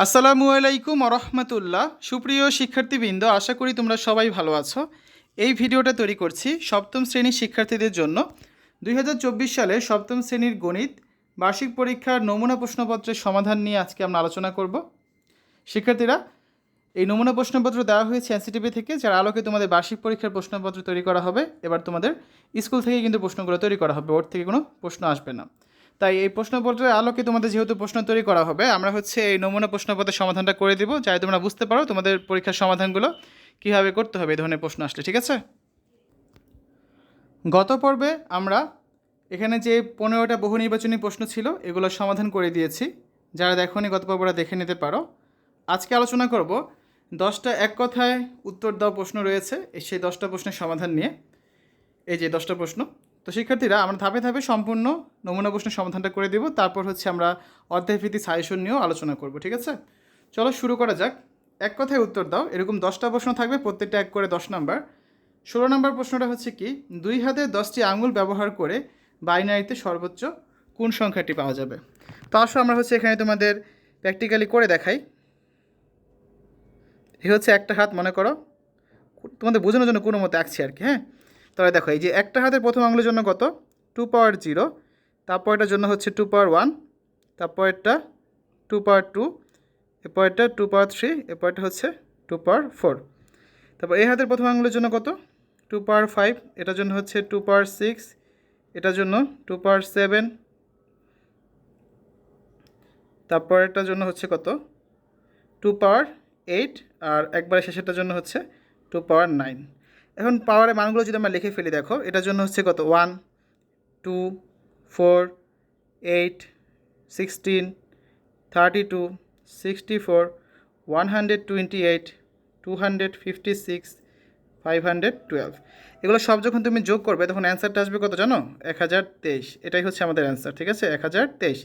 আসসালামু আলাইকুম রহমতুল্লাহ। সুপ্রিয় শিক্ষার্থীবৃন্দ, আশা করি তোমরা সবাই ভালো আছো। এই ভিডিওটা তৈরি করছি সপ্তম শ্রেণির শিক্ষার্থীদের জন্য। দু হাজার চব্বিশ সালে সপ্তম শ্রেণির গণিত, বার্ষিক পরীক্ষার নমুনা প্রশ্নপত্রের সমাধান নিয়ে আজকে আমরা আলোচনা করব। শিক্ষার্থীরা, এই নমুনা প্রশ্নপত্র দেওয়া হয়েছে এনসিটিভি থেকে, যার আলোকে তোমাদের বার্ষিক পরীক্ষার প্রশ্নপত্র তৈরি করা হবে। এবার তোমাদের স্কুল থেকে কিন্তু প্রশ্নগুলো তৈরি করা হবে, ওর থেকে কোনো প্রশ্ন আসবে না। তাই এই প্রশ্নপত্রের আলোকে তোমাদের যেহেতু প্রশ্ন তৈরি করা হবে, আমরা হচ্ছে এই নমুনা প্রশ্নপত্রের সমাধানটা করে দিব। যাতে তোমরা বুঝতে পারো তোমাদের পরীক্ষার সমাধানগুলো কীভাবে করতে হবে, এই ধরনের প্রশ্ন আসলে, ঠিক আছে? গত পর্বে আমরা এখানে যে পনেরোটা বহু নির্বাচনী প্রশ্ন ছিল, এগুলোর সমাধান করে দিয়েছি। যারা দেখোনি গত পর্বটা দেখে নিতে পারো। আজকে আলোচনা করব, দশটা এক কথায় উত্তর দেওয়া প্রশ্ন রয়েছে সেই দশটা প্রশ্নের সমাধান নিয়ে। এই যে দশটা প্রশ্ন তো শিক্ষার্থীরা, আমরা ধাপে ধাপে সম্পূর্ণ নমুনা প্রশ্নের সমাধানটা করে দেব। তারপর হচ্ছে আমরা অধ্যায়ভিত্তি সাজেশন নিয়েও আলোচনা করব, ঠিক আছে? চলো শুরু করা যাক। এক কথায় উত্তর দাও। এরকম দশটা প্রশ্ন থাকবে, প্রত্যেকটা এক করে দশ নাম্বার। ষোলো নম্বর প্রশ্নটা হচ্ছে কি? দুই হাতে দশটি আঙুল ব্যবহার করে বাইনারিতে সর্বোচ্চ কোন সংখ্যাটি পাওয়া যাবে? তো আসো আমরা হচ্ছে এখানে তোমাদের প্র্যাকটিক্যালি করে দেখাই। এই হচ্ছে একটা হাত, মনে করো। তোমাদের বোঝানোর জন্য কোনো মতো আঁকছি আর কি হ্যাঁ? তাহলে দেখো এই যে একটা হাতের প্রথম আঙুলের জন্য কত টু পাওয়ার জিরো তারপরটার জন্য হচ্ছে টু পাওয়ার ওয়ান তারপরটা টু পাওয়ার টু এরপরটা টু পাওয়ার থ্রি এরপরটা হচ্ছে টু পাওয়ার ফোর তারপর এই হাতের প্রথম আঙুলের জন্য কত টু পাওয়ার ফাইভ এটার জন্য হচ্ছে টু পাওয়ার সিক্স এটার জন্য টু পাওয়ার সেভেন তারপর এটার জন্য হচ্ছে কত টু পাওয়ার এইট আর একবারে শেষেরটার জন্য হচ্ছে টু পাওয়ার নাইন এখন পাওয়ারের মানগুলো যদি আমরা লিখে ফেলি, দেখো, এটার জন্য হচ্ছে কত? One two four eight sixteen thirty two sixty four one hundred twenty eight two hundred fifty six five hundred twelve এগুলো সব যখন তুমি যোগ করবে, তখন অ্যান্সারটা আসবে কত জানো? এক হাজার তেইশ। এটাই হচ্ছে আমাদের অ্যান্সার ঠিক আছে? এক হাজার তেইশ।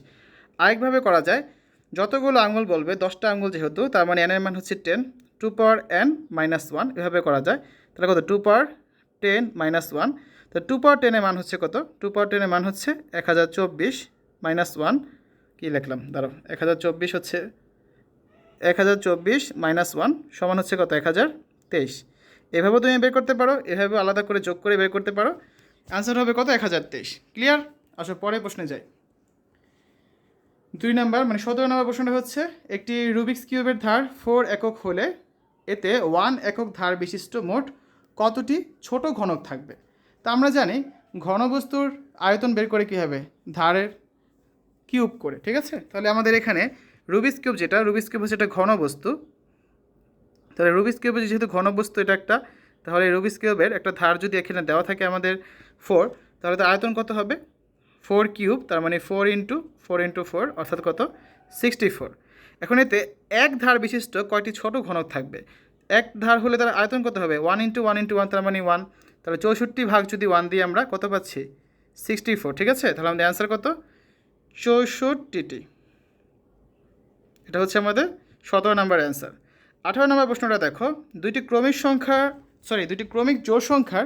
আরেকভাবে করা যায়, যতগুলো আঙুল বলবে, দশটা আঙুল যেহেতু, তার মানে এনের মান হচ্ছে ten two power n minus one এভাবে করা যায়। তাহলে কত? Two power ten minus one তো টু পাওয়ার টেনের মান হচ্ছে কত? টু পাওয়ার টেনের মান হচ্ছে এক হাজার চব্বিশ মাইনাস ওয়ান কী লিখলাম? দাঁড়ো এক হাজার চব্বিশ হচ্ছে এক হাজার চব্বিশ মাইনাস ওয়ান সমান হচ্ছে কত? এক হাজার তেইশ। এভাবেও তুমি বের করতে পারো এভাবে আলাদা করে যোগ করে বের করতে পারো। অ্যান্সার হবে কত? এক হাজার তেইশ। ক্লিয়ার আসো পরে প্রশ্নে যাই। দুই নাম্বার মানে সতেরো নম্বর প্রশ্নটা হচ্ছে, একটি রুবিক্স কিউবের ধার ফোর একক হলে এতে ওয়ান একক ধার বিশিষ্ট মোট কতটি? ছোট ঘনক থাকবে। তা আমরা জানি, ঘনবস্তুর আয়তন বের করে কী হবে? ধারের কিউব করে, ঠিক আছে? তাহলে আমাদের এখানে রুবিস কিউব যেটা, রুবিস কিউব হচ্ছে একটা ঘনবস্তু। তাহলে রুবিস কিউবের যেহেতু ঘনবস্তু, এটা একটা, তাহলে রুবিস কিউবের একটা ধার যদি এখানে দেওয়া থাকে আমাদের ফোর তাহলে তার আয়তন কত হবে? ফোর কিউব, তার মানে four into four into four অর্থাৎ কত? সিক্সটি ফোর এখন এতে এক ধার বিশিষ্ট কয়টি ছোট ঘনক থাকবে? এক ধার হলে তার আয়তন কত হবে? One into one into one তার মানে ওয়ান তাহলে চৌষট্টি ভাগ যদি ওয়ান দিয়ে আমরা কত পাচ্ছি? সিক্সটি ফোর ঠিক আছে? তাহলে আমাদের অ্যান্সার কত? চৌষট্টিটি। এটা হচ্ছে আমাদের সতেরো নম্বর অ্যান্সার আঠারো নম্বর প্রশ্নটা দেখো। দুইটি ক্রমিক সংখ্যা সরি দুইটি ক্রমিক জোড় সংখ্যার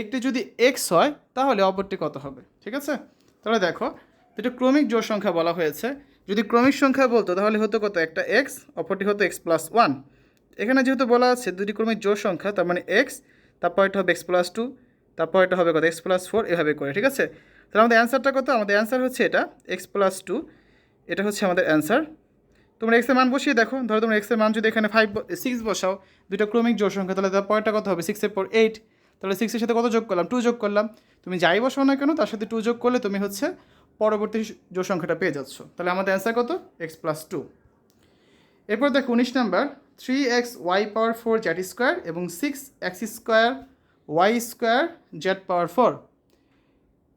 একটি যদি এক্স হয়, তাহলে অপরটি কত হবে? ঠিক আছে? তাহলে দেখো দুটো ক্রমিক জোড় সংখ্যা বলা হয়েছে। যদি ক্রমিক সংখ্যা বলতো, তাহলে হতো কত? একটা এক্স অপরটি হতো এক্স প্লাস ওয়ান এখানে যেহেতু বলা আছে দুটি ক্রমিক জোর সংখ্যা, তার মানে এক্স তারপর এটা হবে এক্স প্লাস টু তারপর এটা হবে কত? এক্স প্লাস ফোর এভাবে করে, ঠিক আছে? তাহলে আমাদের অ্যান্সারটা কত? আমাদের অ্যান্সার হচ্ছে এটা এক্স প্লাস টু এটা হচ্ছে আমাদের অ্যান্সার তোমরা এক্সের মান বসিয়ে দেখো, ধরো তোমরা এক্সের মান যদি এখানে ফাইভ সিক্স বসাও, দুটো ক্রমিক জোর সংখ্যা, তাহলে তার পরেরটা কত হবে? সিক্সের পর এইট তাহলে সিক্সের সাথে কত যোগ করলাম? টু যোগ করলাম। তুমি যাই বসাও না কেন, তার সাথে টু যোগ করলে তুমি হচ্ছে পরবর্তী জোড় সংখ্যাটা পেয়ে যাচ্ছ। তাহলে আমাদের অ্যান্সার কত? এক্স প্লাস টু এরপর দেখো উনিশ number three x y power four z square এবং six x square y square z power four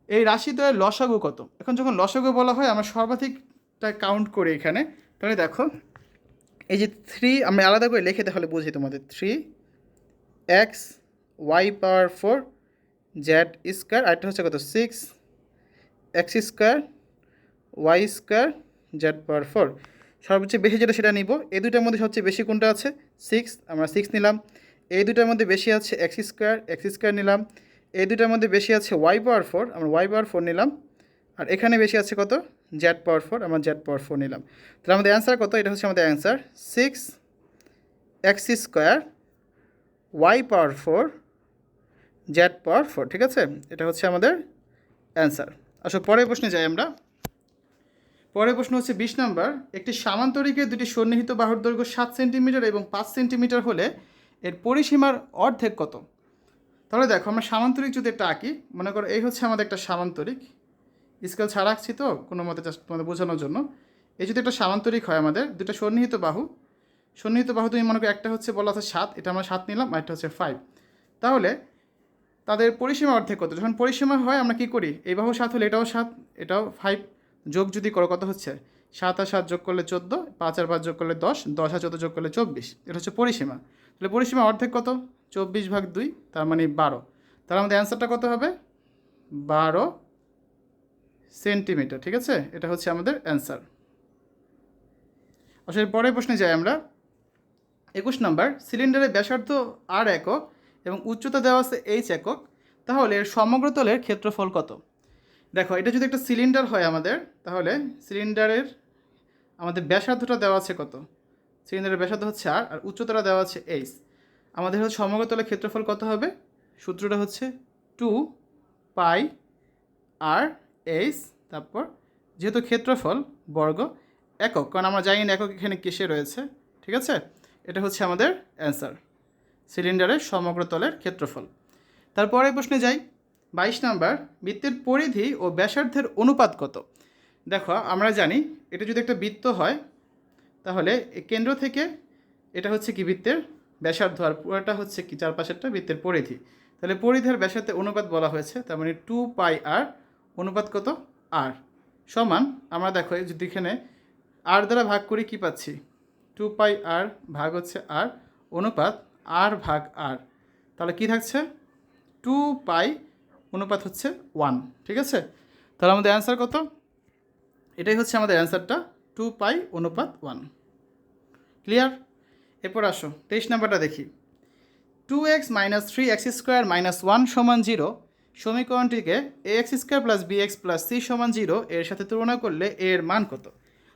এই রাশি রাশিদ্বয়ের লসাগু কত? এখন যখন লসাগু বলা হয়, আমরা সর্বাধিকটা কাউন্ট করি এখানে। তাহলে দেখো, এই যে থ্রি আমি আলাদা করে লিখে তাহলে বুঝি তোমাদের। Three x y power four z square আরেকটা হচ্ছে কত? Six x square, y square, z power four. সবচেয়ে বেশি যেটা সেটা নিব এই দুটার মধ্যে সবচেয়ে বেশি কোনটা আছে? সিক্স, আমরা সিক্স নিলাম। এই দুটার মধ্যে বেশি আছে এক্স স্কোয়ার এক্স স্কোয়ার নিলাম। এই দুটার মধ্যে বেশি আছে ওয়াই পাওয়ার ফোর, আমরা ওয়াই পাওয়ার ফোর নিলাম। আর এখানে বেশি আছে কত? জেড পাওয়ার ফোর, আমরা জেড পাওয়ার ফোর নিলাম। তাহলে আমাদের অ্যান্সার কত? এটা হচ্ছে আমাদের answer six, x square, y power four, z power four, ঠিক আছে? এটা হচ্ছে আমাদের অ্যান্সার আসলে পরের প্রশ্নে যাই আমরা। পরের প্রশ্ন হচ্ছে বিশ নম্বর। একটি সামান্তরিকের দুটি সন্নিহিত বাহুর দৈর্ঘ্য সাত সেন্টিমিটার এবং পাঁচ সেন্টিমিটার হলে এর পরিসীমার অর্ধেক কত? তাহলে দেখো, আমরা সামান্তরিক যদি একটা আঁকি, মনে করো এই হচ্ছে আমাদের একটা সামান্তরিক। স্কেল ছাড়া আঁকছি তো, কোনো মতে তোমাদের বোঝানোর জন্য। এই যদি একটা সামান্তরিক হয় আমাদের দুটো সন্নিহিত বাহু। সন্নিহিত বাহু তুমি মনে করো একটা হচ্ছে বলা আছে সাত, এটা আমরা সাত নিলাম, আর একটা হচ্ছে ফাইভ তাহলে তাদের পরিসীমা অর্ধেক কত? যখন পরিসীমা হয়, আমরা কি করি? এই বাহু সাত হলে এটাও সাত, এটাও ফাইভ যোগ যদি করো, কত হচ্ছে? সাত আর সাত যোগ করলে চোদ্দ, পাঁচ আর পাঁচ যোগ করলে দশ দশ আর চোদ্দ যোগ করলে চব্বিশ। এটা হচ্ছে পরিসীমা। তাহলে পরিসীমা অর্ধেক কত? চব্বিশ ভাগ দুই, তার মানে বারো। তাহলে আমাদের অ্যান্সারটা কত হবে? বারো সেন্টিমিটার ঠিক আছে? এটা হচ্ছে আমাদের অ্যান্সার আসলে পরের প্রশ্নে যাই আমরা। একুশ নম্বর সিলিন্ডারের ব্যাসার্ধ আর একক এবং উচ্চতা দেওয়া আছে এইচ একক, তাহলে এর সমগ্র তলের ক্ষেত্রফল কত? দেখো, এটা যদি একটা সিলিন্ডার হয় আমাদের, তাহলে সিলিন্ডারের আমাদের ব্যাসার্ধটা দেওয়া আছে কত? সিলিন্ডারের ব্যাসার্ধ হচ্ছে আর আর উচ্চতাটা দেওয়া আছে এইচ আমাদের হচ্ছে সমগ্র তলের ক্ষেত্রফল কত হবে? সূত্রটা হচ্ছে টু পাই আর এইচ তারপর যেহেতু ক্ষেত্রফল বর্গ একক, কারণ আমরা জানি না একক এখানে কিসে রয়েছে, ঠিক আছে? এটা হচ্ছে আমাদের অ্যান্সার সিলিন্ডারের সমগ্র তলের ক্ষেত্রফল। তারপরে প্রশ্নে যাই। বাইশ নাম্বার, বৃত্তের পরিধি ও ব্যাসার্ধের অনুপাত কত? দেখো, আমরা জানি এটা যদি একটা বৃত্ত হয়, তাহলে কেন্দ্র থেকে এটা হচ্ছে কি বৃত্তের ব্যাসার্ধ আর পুরোটা হচ্ছে কি চারপাশেরটা বৃত্তের পরিধি। তাহলে পরিধি আর ব্যাসার্ধের অনুপাত বলা হয়েছে, তার মানে টু পাই আর অনুপাত কত? আর সমান, আমরা দেখো যদি এখানে আর দ্বারা ভাগ করি কি পাচ্ছি? টু পাই আর ভাগ হচ্ছে আর অনুপাত আর ভাগ আর। তাহলে কি থাকছে? টু পাই অনুপাত হচ্ছে ওয়ান ঠিক আছে? তাহলে আমাদের অ্যান্সার কত? এটাই হচ্ছে আমাদের অ্যান্সারটা টু পাই অনুপাত ওয়ান ক্লিয়ার এরপর আসো, তেইশ নাম্বারটা দেখি। Two x minus three x square minus one সমান জিরো সমীকরণটিকে a x square plus b x plus c সমান জিরো এর সাথে তুলনা করলে এর মান কত?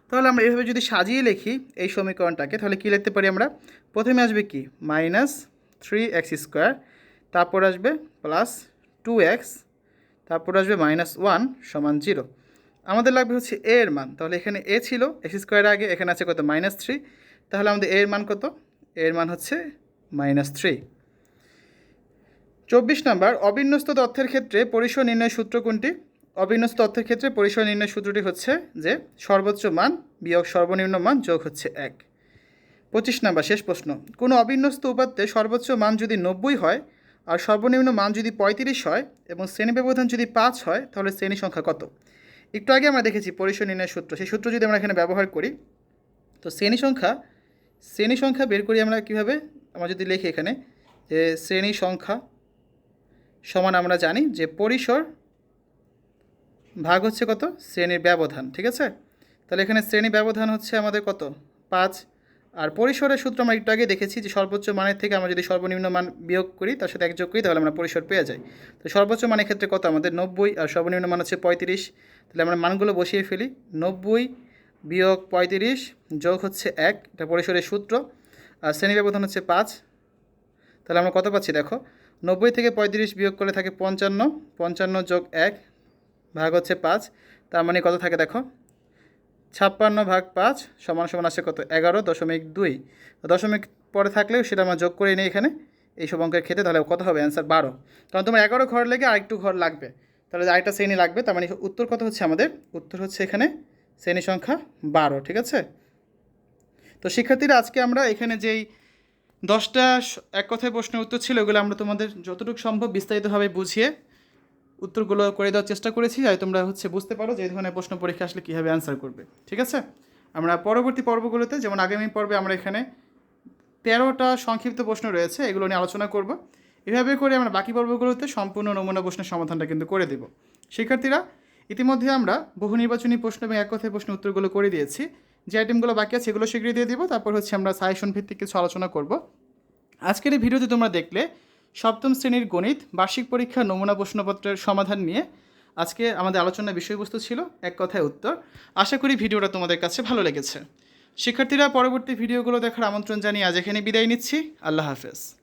তাহলে আমরা এভাবে যদি সাজিয়ে লিখি এই সমীকরণটাকে, তাহলে কী লিখতে পারি আমরা? প্রথমে আসবে কি? মাইনাস থ্রি এক্স স্কোয়ার, তারপর আসবে প্লাস টু এক্স, তারপর আসবে মাইনাস ওয়ান সমান জিরো। আমাদের লাগবে হচ্ছে এ এর মান। তাহলে এখানে এ ছিল, এক্স স্কোয়ার আগে, এখানে আছে কত? Minus three. তাহলে আমাদের এ এর মান কত? এর মান হচ্ছে মাইনাস থ্রি। চব্বিশ নম্বর, অবিন্যস্ত তথ্যের ক্ষেত্রে পরিসর নির্ণয় সূত্র কোনটি? অবিন্যস্ত তথ্যের ক্ষেত্রে পরিসর নির্ণয় সূত্রটি হচ্ছে যে সর্বোচ্চ মান বিয়োগ সর্বনিম্ন মান যোগ হচ্ছে এক। পঁচিশ নাম্বার, শেষ প্রশ্ন। কোনো অবিন্যস্ত উপাত্তে সর্বোচ্চ মান যদি নব্বই হয় আর সর্বনিম্ন মান যদি পঁয়ত্রিশ হয় এবং শ্রেণি ব্যবধান যদি পাঁচ হয়, তাহলে শ্রেণি সংখ্যা কত? একটু আগে আমরা দেখেছি পরিসর নির্ণয় সূত্র। সেই সূত্র যদি আমরা এখানে ব্যবহার করি, তো শ্রেণি সংখ্যা শ্রেণি সংখ্যা বের করি আমরা কীভাবে? আমরা যদি লিখি এখানে যে শ্রেণি সংখ্যা সমান আমরা জানি যে পরিসর ভাগ হচ্ছে কত? শ্রেণির ব্যবধান, ঠিক আছে? তাহলে এখানে শ্রেণি ব্যবধান হচ্ছে আমাদের কত? পাঁচ। আর পরিসরের সূত্র আমরা একটু আগে দেখেছি যে সর্বোচ্চ মানের থেকে আমরা যদি সর্বনিম্ন মান বিয়োগ করি, তার সাথে এক যোগ করি, তাহলে আমরা পরিসর পেয়ে যাই। তো সর্বোচ্চ মানের ক্ষেত্রে কত? আমাদের নব্বই, আর সর্বনিম্ন মান হচ্ছে পঁয়ত্রিশ। তাহলে আমরা মানগুলো বসিয়ে ফেলি। নব্বই বিয়োগ পঁয়ত্রিশ যোগ হচ্ছে এক, এটা পরিসরের সূত্র। আর শ্রেণি ব্যবধান হচ্ছে পাঁচ। তাহলে আমরা কত পাচ্ছি? দেখো, নব্বই থেকে পঁয়ত্রিশ বিয়োগ করলে থাকে পঞ্চান্ন। পঞ্চান্ন যোগ এক ভাগ হচ্ছে পাঁচ। তার মানে কত থাকে দেখো? ছাপ্পান্ন ভাগ পাঁচ সমান সমান আসে কত? এগারো দশমিক দুই। দশমিক পরে থাকলেও সেটা আমরা যোগ করে নিই এখানে। এই সব অঙ্কের ক্ষেত্রে তাহলে কত হবে? অ্যান্সার বারো। কারণ তোমার এগারো ঘর লেগে আরেকটু ঘর লাগবে। তাহলে আরেকটা শ্রেণি লাগবে। তার মানে উত্তর কত হচ্ছে আমাদের? উত্তর হচ্ছে এখানে শ্রেণি সংখ্যা বারো, ঠিক আছে? তো শিক্ষার্থীরা, আজকে আমরা এখানে যেই দশটা এক কথায় প্রশ্নের উত্তর ছিল ওগুলো আমরা তোমাদের যতটুকু সম্ভব বিস্তারিতভাবে বুঝিয়ে উত্তরগুলো করে দেওয়ার চেষ্টা করেছি যাতে তোমরা হচ্ছে বুঝতে পারো যে এই ধরনের প্রশ্ন পরীক্ষা আসলে কীভাবে অ্যান্সার করবে। ঠিক আছে? আমরা পরবর্তী পর্বগুলোতে, যেমন আগামী পর্বে আমরা এখানে তেরোটা সংক্ষিপ্ত প্রশ্ন রয়েছে, এগুলো নিয়ে আলোচনা করব। এভাবে করে আমরা বাকি পর্বগুলোতে সম্পূর্ণ নমুনা প্রশ্নের সমাধানটা কিন্তু করে দেব। শিক্ষার্থীরা, ইতিমধ্যে আমরা বহু নির্বাচনী প্রশ্ন এবং এক কথায় প্রশ্ন উত্তরগুলো করে দিয়েছি। যে আইটেমগুলো বাকি আছে, এগুলো শীঘ্রই দিয়ে দিব, তারপর হচ্ছে আমরা সাজেশন ভিত্তিক কিছু আলোচনা করব। আজকের এই ভিডিওতে তোমরা দেখলে সপ্তম শ্রেণির গণিত, বার্ষিক পরীক্ষা, নমুনা প্রশ্নপত্রের সমাধান নিয়ে আজকে আমাদের আলোচনার বিষয়বস্তু ছিল এক কথায় উত্তর। আশা করি ভিডিওটা তোমাদের কাছে ভালো লেগেছে। শিক্ষার্থীরা পরবর্তী ভিডিওগুলো দেখার আমন্ত্রণ জানিয়ে আজ এখানে বিদায় নিচ্ছি। আল্লাহ হাফেজ।